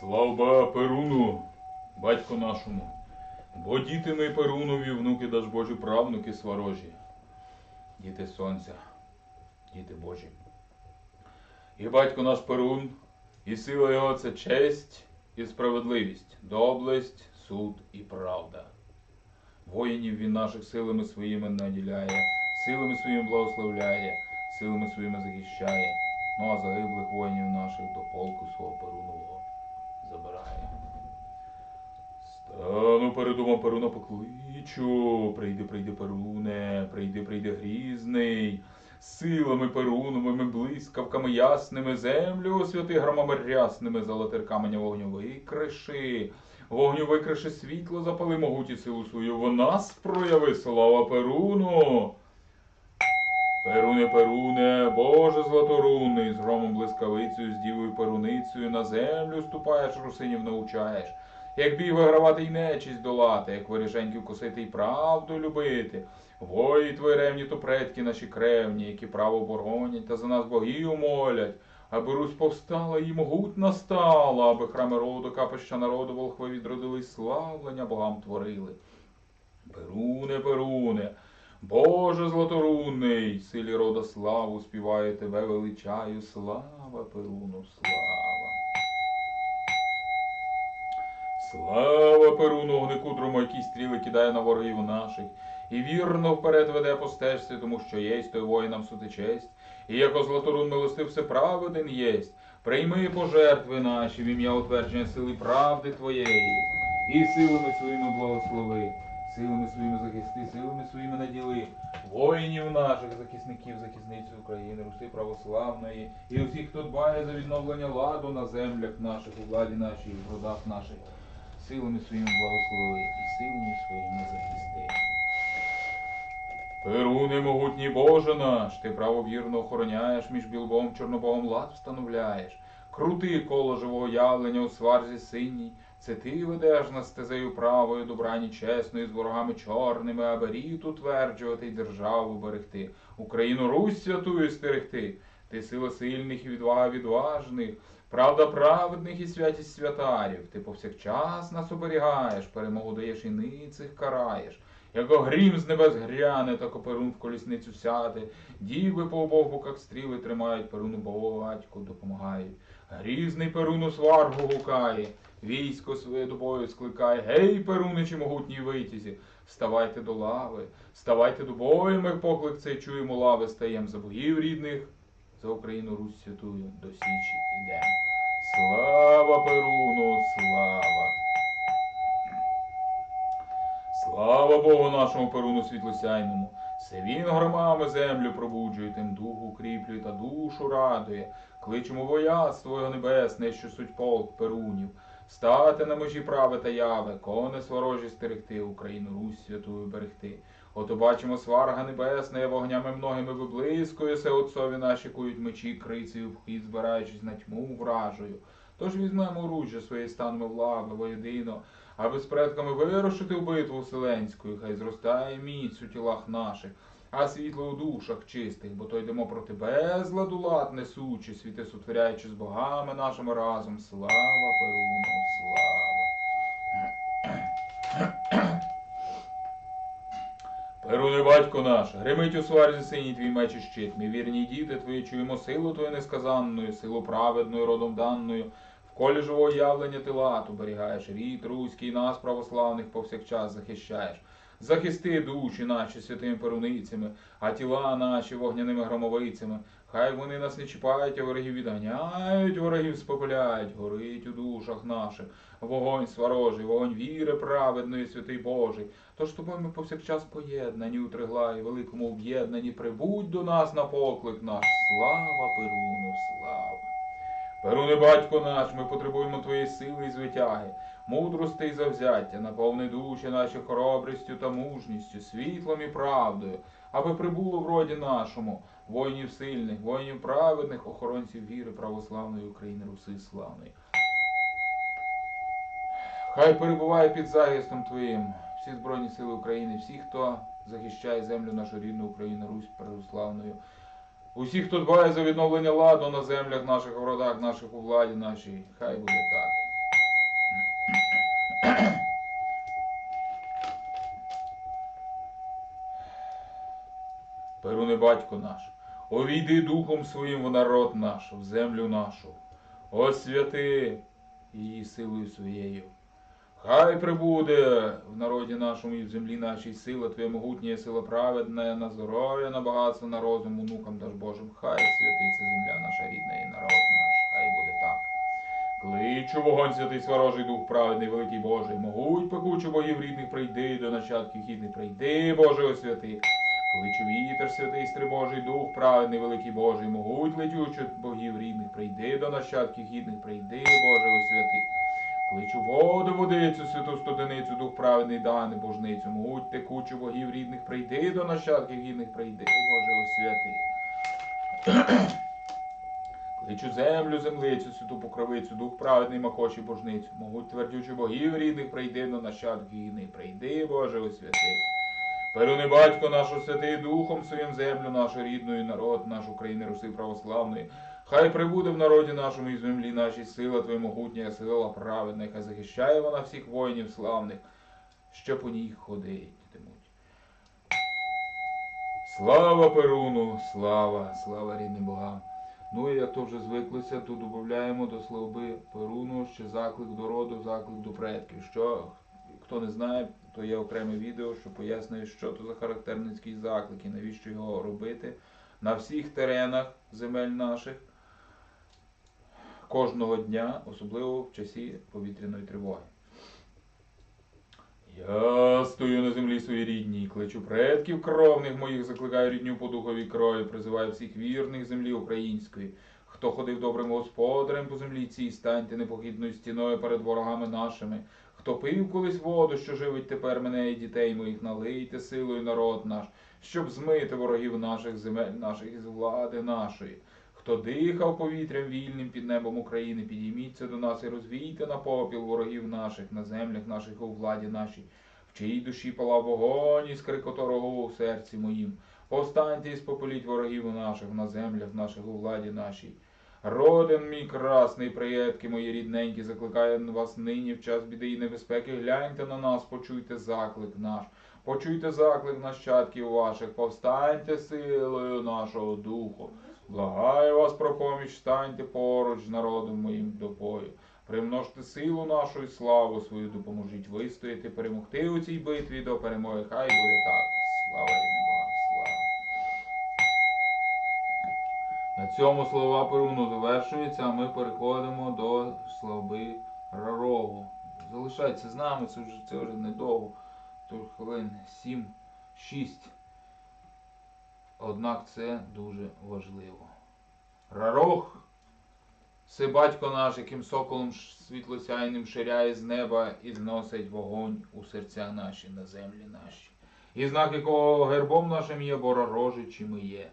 Слава Перуну, батько нашому, бо діти ми Перунові, внуки даж Божі, правнуки сварожі, діти сонця, діти Божі. І батько наш Перун, і сила його це честь і справедливість, доблесть, суд і правда. Воїнів він наших силами своїми наділяє, силами своїми благословляє, силами своїми захищає. Ну а загиблих воїнів наших до полку свого Перунового Стану перед домом Перуна покличу. Прийди, прийди, Перуне, прийди, прийди грізний. Силами Перуновими, блискавками ясними, землю освяти громами рясними, золотир каменя вогню викриши. Вогню викриши світло, запали могуті силу свою. В нас прояви слава Перуну. Перуне, Перуне, Боже златорунний, з громом блискавицею, з дівою перуницею на землю ступаєш, русинів научаєш. Як бій вигравати й нечість долати, як воріженьків косити й правду любити. Вої твої ревні, то предки наші кревні, які право боронять та за нас богів молять. Аби Русь повстала і могутна стала, аби храми роду, капища народу, волхви відродили славлення богам творили. Перуне, Перуне, Боже златорунний, силі рода славу співаю тебе величаю, слава Перуну, слава. Слава дрому, який стріли кидає на ворогів наших, і вірно вперед веде по стежці, тому що єсть той воїнам сути честь, і яко златорун милостив всеправеден єсть. Прийми пожертви наші в ім'я утвердження сили правди Твоєї, і силами своїми благослови, силами своїми захисти, силами своїми наділи, воїнів наших, захисників, захисниць України, Руси православної, і усіх, хто дбає за відновлення ладу на землях наших, у владі нашій, в родах наших, силами своїми благослови і силами своїми захисти. Перуне могутній Боже наш, ти правовірно охороняєш між білбом чорнобогом лад встановляєш. Крути коло живого явлення у сварзі синій. Це ти ведеш нас стезею правою, добрані чесною, з ворогами чорними, аби рід утверджувати й державу берегти, Україну Русь святую стерегти. Ти сила сильних і відвага відважних, правда праведних і святість святарів. Ти повсякчас нас оберігаєш, перемогу даєш і ницих караєш. Яко грім з небес гряне, так перун в колісницю сяде. Діви по обох боках стріли тримають, перуну батьку допомагають. Грізний перуну сваргу гукає, військо своє до бою скликає. Гей, перуничі могутній витязі, ставайте до лави, ставайте до бою, ми поклик цей чуємо лави, стаєм за богів рідних, за Україну Русь святую, до січі ідем. Слава Перуну, слава! Слава Богу нашому Перуну світлосяйному. Це він громами землю пробуджує, тим духу укріплює та душу радує. Кличемо вояцтво його небесне, що суть полк Перунів. Стати на межі прави та яви, кони сворожі стерегти, Україну Русь святую берегти. Ото бачимо сварга небесна, вогнями многими виблискує, се отцові наші кують мечі, крицею в хід, збираючись на тьму вражою. Тож візьмемо оружжя своє станемо в лави воєдино, аби з предками вирушити в битву вселенську, хай зростає міць у тілах наших, а світло у душах чистих, бо то йдемо проти безладу лад несучи, світи сотворяючи з богами нашими разом. Слава Перуну, слава! Перуне батько наш, гримить у сварзі синій твій меч і щит. Ми вірні діти твої, чуємо силу твою несказанною, силу праведною, родом даною. В колі живого явлення ти лад оберігаєш, рід руський нас, православних, повсякчас захищаєш. Захисти душі наші святими перуницями, а тіла наші вогняними громовицями. Хай вони нас не чіпають, а ворогів відганяють, ворогів спопиляють, горить у душах наших. Вогонь сварожий, вогонь віри праведної, святий Божий. Тож тобою ми повсякчас поєднані у триглаї, великому об'єднані, прибудь до нас на поклик наш. Слава Перуну, слава! Перуне батько наш, ми потребуємо твоєї сили і звитяги, мудрости і завзяття, наповни душі наші хоробрістю та мужністю, світлом і правдою, аби прибуло в роді нашому воїнів сильних, воїнів праведних, охоронців віри православної України, Руси славної. Хай перебуває під захистом Твоїм всі Збройні Сили України, всі, хто захищає землю нашу рідну Україну, Русь православною. Усі, хто дбає за відновлення ладу на землях наших городах, наших у владі нашій, хай буде так. Перуни батько наш увійди духом своїм в народ наш, в землю нашу, освяти її силою своєю. Хай прибуде в народі нашому і в землі нашій сила Твоя могутня, сила праведна, на здоров'я, на багатство, на розум, онукам даж Божим. Хай святиться земля наша рідна і народ наш, хай буде так. Кличу вогонь святий сворожий дух праведний, великий Божий, могуть пекучу богів рідних прийди, до нащадків хідних прийди, Боже освяти. Кличу вітер святий стрибожий дух праведний, великий Божий, могуть летючу богів рідних прийди, до нащадків гідних прийди, Боже освяти. Кличу воду, водицю, святу студеницю, дух праведний, дане божницю, могуть текучу богів рідних прийди, до нащадків гідних прийди, Боже освяти. Кличу землю, землицю, святу покровицю, дух праведний, макоші божницю, могуть твердючу богів рідних прийди, до нащадків гідних прийди, Боже освяти. Перуни батько нашу святий Духом своїм землю нашу рідну і народ наш України Руси православної. Хай прибуде в народі нашому і землі нашій сила Твоя могутня, сила праведна, хай захищає вона всіх воїнів славних, що по ній ходитимуть. Слава Перуну, слава, слава рідним богам. Ну і як то вже звиклося, то додаємо до слави Перуну ще заклик до роду, заклик до предків. Що хто не знає, то є окреме відео, що пояснює, що то за характерницький заклик і навіщо його робити на всіх теренах земель наших кожного дня, особливо в часі повітряної тривоги. Я стою на землі своїй рідній, кличу предків кровних моїх, закликаю рідню по духовій крові, призиваю всіх вірних землі української. Хто ходив добрим господарем по землі цій, станьте непохідною стіною перед ворогами нашими. Хто пив колись воду, що живить тепер мене і дітей моїх, налийте силою народ наш, щоб змити ворогів наших земель наших із влади нашої. Хто дихав повітрям вільним під небом України, підійміться до нас і розвійте на попіл ворогів наших, на землях наших у владі нашій, в чиїй душі палав вогонь і скрикоторого у серці моїм. Повстаньте і спопеліть ворогів наших на землях наших у владі нашій. Родин мій красний, приятки мої рідненькі, закликаю вас нині в час біди і небезпеки. Гляньте на нас, почуйте заклик наш. Почуйте заклик нащадків ваших, повстаньте силою нашого духу. Благаю вас про поміч, станьте поруч з народом моїм до бою. Примножте силу нашу і славу свою, допоможіть вистояти, перемогти у цій битві до перемоги. Хай буде так. Слава рідним цьому слова Перуну завершуються, а ми переходимо до слави Рарогу. Залишайтеся з нами, це вже, це вже недовго, то хвилин 7-6. Однак це дуже важливо. Рарох це батько наш, яким соколом світлосяйним ширяє з неба і зносить вогонь у серця наші, на землі наші. І знак якого гербом нашим є боророжичі ми є.